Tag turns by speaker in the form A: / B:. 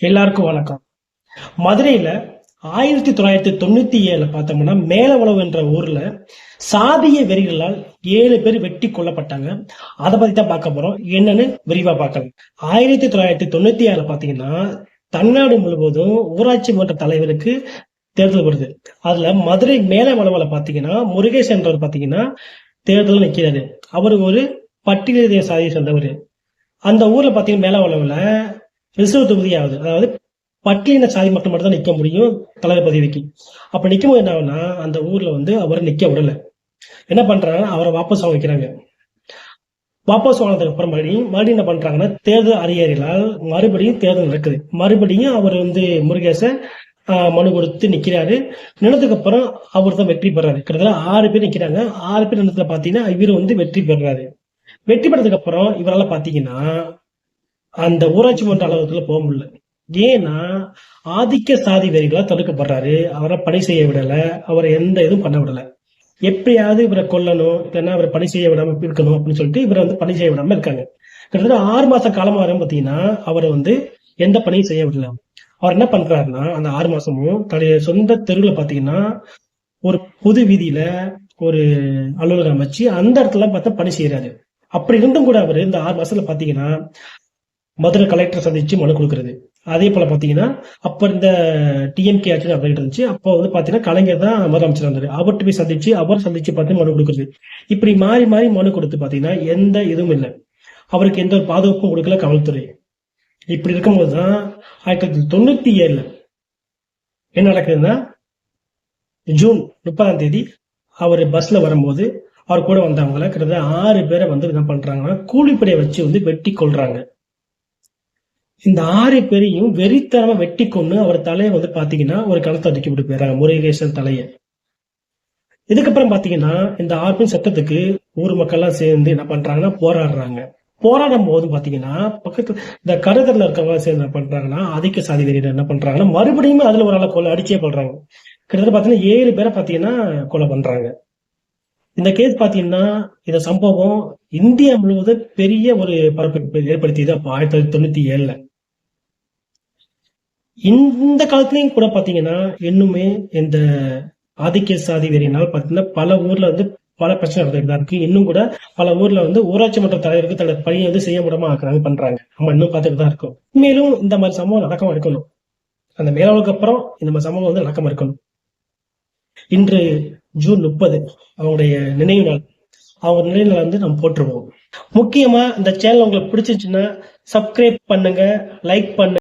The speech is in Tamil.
A: எல்லாருக்கும் வணக்கம். மதுரையில ஆயிரத்தி தொள்ளாயிரத்தி தொண்ணூத்தி ஏழுல பார்த்தோம்னா மேலவளவு என்ற ஊர்ல சாதிய வெறிகளால் ஏழு பேர் வெட்டி கொல்லப்பட்டாங்க. அதை பத்தி தான் பார்க்க போறோம். என்னன்னு விரிவா பார்க்கலாம். ஆயிரத்தி தொள்ளாயிரத்தி தொண்ணூத்தி ஏழுல பாத்தீங்கன்னா தமிழ்நாடு முழுவதும் ஊராட்சி மன்ற தலைவருக்கு தேர்தல் வருது. அதுல மதுரை மேலவளவுல பாத்தீங்கன்னா முருகேஷ் என்றவர் பாத்தீங்கன்னா தேர்தல் நிற்கிறாரு அவர் ஒரு பட்டியலிய சாதியை சேர்ந்தவர். அந்த ஊர்ல பாத்தீங்கன்னா மேலவளவுல ரிசர்வ் தொகுதியாவது ஆகுது அதாவது பட்டியலின சாதி மக்கள் மட்டும் தான் நிக்க முடியும் தலைவர் பதவிக்கு. அப்ப நிக்கும் போது என்ன ஆகுனா அந்த ஊர்ல வந்து அவரை நிக்க விடல. என்ன பண்றாங்க அவரை வாபஸ் வாங்க வைக்கிறாங்க. வாபஸ் வாங்கினதுக்கு அப்புறம் மறுபடியும் மறுபடியும் என்ன பண்றாங்கன்னா தேர்தல் அதிகாரிகளால் மறுபடியும் தேர்தல் நடக்குது. மறுபடியும் அவர் வந்து முருகேச ஆஹ், மனு கொடுத்து நிக்கிறாரு. நிலத்துக்கு அப்புறம் அவர் தான் வெற்றி பெறாரு. கிட்டத்தட்ட ஆறு பேர் நிக்கிறாங்க. ஆறு பேர் நிலத்துல பாத்தீங்கன்னா இவர் வந்து வெற்றி பெறாரு. வெற்றி பெறதுக்கு அப்புறம் இவரால பாத்தீங்கன்னா அந்த ஊராட்சி மன்ற அலுவலகத்துல போக முடியல. ஏன்னா ஆதிக்க சாதி வெறிகளா தடுக்கப்படுறாரு. அவரை பணி செய்ய விடல. அவரை எந்த இதுவும் பண்ண விடல. எப்படியாவது இவரை கொல்லணும். இல்லைன்னா அவரை பணி செய்ய விடாம இருக்கணும் அப்படின்னு சொல்லிட்டு இவரை வந்து பணி செய்ய விடாம இருக்காங்க. கிட்டத்தட்ட ஆறு மாச காலமா வரும் பாத்தீங்கன்னா அவரை வந்து எந்த பணியும் செய்ய விடல. அவர் என்ன பண்றாருன்னா அந்த ஆறு மாசமும் தன்னுடைய சொந்த தெருவுல பாத்தீங்கன்னா ஒரு பொது வீதியில ஒரு அலுவலகம் வச்சு அந்த இடத்துல பார்த்தா பணி செய்யறாரு. அப்படி இருந்தும் கூட அவர் இந்த ஆறு மாசத்துல பாத்தீங்கன்னா மதுரை கலெக்டர் சந்திச்சு மனு கொடுக்கறது. அதே போல பாத்தீங்கன்னா அப்ப இந்த டிஎம்கே ஆட்சி நடந்துகிட்டு இருந்துச்சு. அப்போ வந்து பாத்தீங்கன்னா கலைஞர் தான் முதலமைச்சர் வந்தாரு அவர்கிட்ட போய் சந்திச்சு அவர் சந்திச்சு பார்த்து மனு கொடுக்கறது. இப்படி மாறி மாறி மனு கொடுத்து பாத்தீங்கன்னா எந்த இதுவும் இல்லை. அவருக்கு எந்த ஒரு பாதுகாப்பும் கொடுக்கல காவல்துறை. இப்படி இருக்கும்போது தான் ஆயிரத்தி தொள்ளாயிரத்தி தொண்ணூத்தி ஏழுல என்ன நடக்குதுன்னா ஜூன் முப்பதாம் தேதி அவர் பஸ்ல வரும்போது அவர் கூட வந்தவங்களை கிட்டத்தட்ட ஆறு பேரை வந்து என்ன பண்றாங்கன்னா கூலிப்படையை வச்சு வந்து வெட்டி கொள்றாங்க இந்த ஆறு பேரையும் வெறித்தனமா வெட்டி கொண்டு அவர் தலையை வந்து பாத்தீங்கன்னா ஒரு கணத்தை தூக்கி விட்டு போயிடுறாங்க. முருகேசன் தலையை. இதுக்கப்புறம் பாத்தீங்கன்னா இந்த ஆறு பேர் சட்டத்துக்கு ஊர் மக்கள்லாம் சேர்ந்து என்ன பண்றாங்கன்னா போராடுறாங்க. போராடும் போது பாத்தீங்கன்னா பக்கத்துல இந்த கருதல்ல இருக்கவங்க சேர்ந்து என்ன பண்றாங்கன்னா அதிக சாதி வெறியர் என்ன பண்றாங்கன்னா மறுபடியும் அதுல ஒரு ஆளை கொலை அடிச்சே கொள்றாங்க கிட்டத்தட்ட பாத்தீங்கன்னா ஏழு பேரை பாத்தீங்கன்னா கொலை பண்றாங்க. இந்த கேஸ் பாத்தீங்கன்னா இந்த சம்பவம் இந்தியா முழுவதும் பெரிய ஒரு பரப்பை ஏற்படுத்தியது அப்போ ஆயிரத்தி தொள்ளாயிரத்தி தொண்ணூத்தி ஏழுல. இந்த காலத்துலயும் கூட பாத்தீங்கன்னா இன்னுமே இந்த ஆதிக்க சாதி வெறியினால் பாத்தீங்கன்னா பல ஊர்ல வந்து பல பிரச்சனை நடந்துட்டு தான் இருக்கு. இன்னும் கூட பல ஊர்ல வந்து ஊராட்சி மன்ற தலைவருக்கு தன்னோட பணியை வந்து செய்ய முடியாம ஆக்குறாங்க பண்றாங்க. நம்ம இன்னும் பார்த்துட்டு தான் இருக்கும். மேலும் இந்த மாதிரி சம்பவம் நடக்காம இருக்கணும். அந்த மேலாளுக்கு அப்புறம் இந்த மாதிரி சம்பவம் வந்து நடக்காம இருக்கணும். இன்று ஜூன் முப்பது அவங்களுடைய நினைவு நாள். அவங்க நினைவு நாள் வந்து நம்ம போட்டுருவோம். முக்கியமா இந்த சேனல் உங்களுக்கு பிடிச்சிருச்சுன்னா சப்ஸ்கிரைப் பண்ணுங்க லைக் பண்ணுங்க.